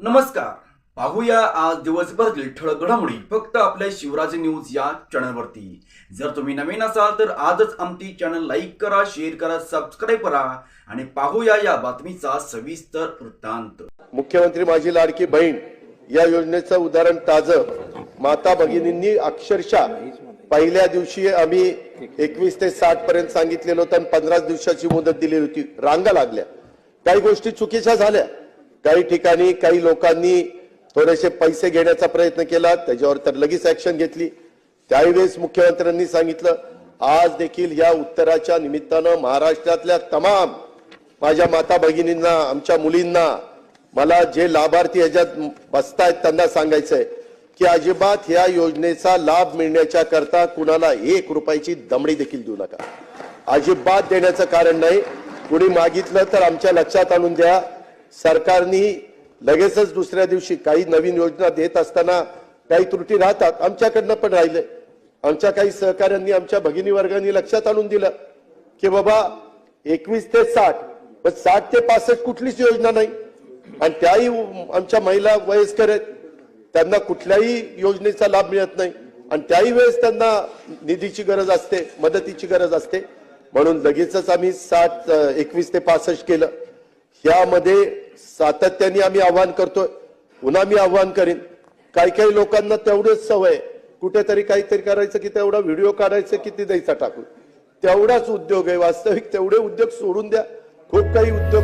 नमस्कार. पाहूया आज दिवसभरातील ठळक घडामोडी. फक्त आपल्या शिवराज न्यूज या चॅनलवरती. जर तुम्ही नवीन असाल तर आजच आमची चॅनल लाईक करा शेअर करा सबस्क्राईब करा आणि पाहूया या बातमीचा सविस्तर वृत्तांत. मुख्यमंत्री माझी लाडकी बहीण या योजनेचं उदाहरण ताजं. माता भगिनींनी अक्षरशः पहिल्या दिवशी आम्ही एकवीस ते साठ पर्यंत सांगितलेलं होतं आणि पंधरा दिवसाची मुदत दिली होती. रांगा लागल्या. काही गोष्टी चुकीच्या झाल्या. काही ठिकाणी काही लोकांनी थोडेसे पैसे घेण्याचा प्रयत्न केला त्याच्यावर तर लगेच ऍक्शन घेतली. त्यावेळेस मुख्यमंत्र्यांनी सांगितलं आज देखील या उत्तराच्या निमित्तानं महाराष्ट्रातल्या तमाम माझ्या माता भगिनींना आमच्या मुलींना मला जे लाभार्थी ह्याच्यात बसतायत त्यांना सांगायचंय की अजिबात या योजनेचा लाभ मिळण्याच्या करता कुणाला एक रुपयाची दमडी देखील देऊ नका. अजिबात देण्याचं कारण नाही. कुणी मागितलं तर आमच्या लक्षात आणून द्या. सरकारनी लगेचच दुसऱ्या दिवशी काही नवीन योजना देत असताना काही त्रुटी राहतात. आमच्याकडनं पण राहिले. आमच्या काही सहकाऱ्यांनी आमच्या भगिनी वर्गांनी लक्षात आणून दिलं की बाबा एकवीस ते साठ पण साठ ते पासष्ट कुठलीच योजना नाही. आणि त्याही आमच्या महिला वयस्कर आहेत. त्यांना कुठल्याही योजनेचा लाभ मिळत नाही. आणि त्याही वेळेस त्यांना निधीची गरज असते मदतीची गरज असते. म्हणून लगेचच आम्ही साठ एकवीस ते पासष्ट केलं. यामध्ये सातत्याने आम्ही आव्हान करतोय. पुन्हा मी आव्हान करीन. काही काही लोकांना तेवढंच सवय कुठेतरी काहीतरी करायचं की तेवढा व्हिडिओ काढायचं किती द्यायचा टाकून. तेवढाच उद्योग आहे. वास्तविक तेवढे उद्योग सोडून द्या. खूप काही उद्योग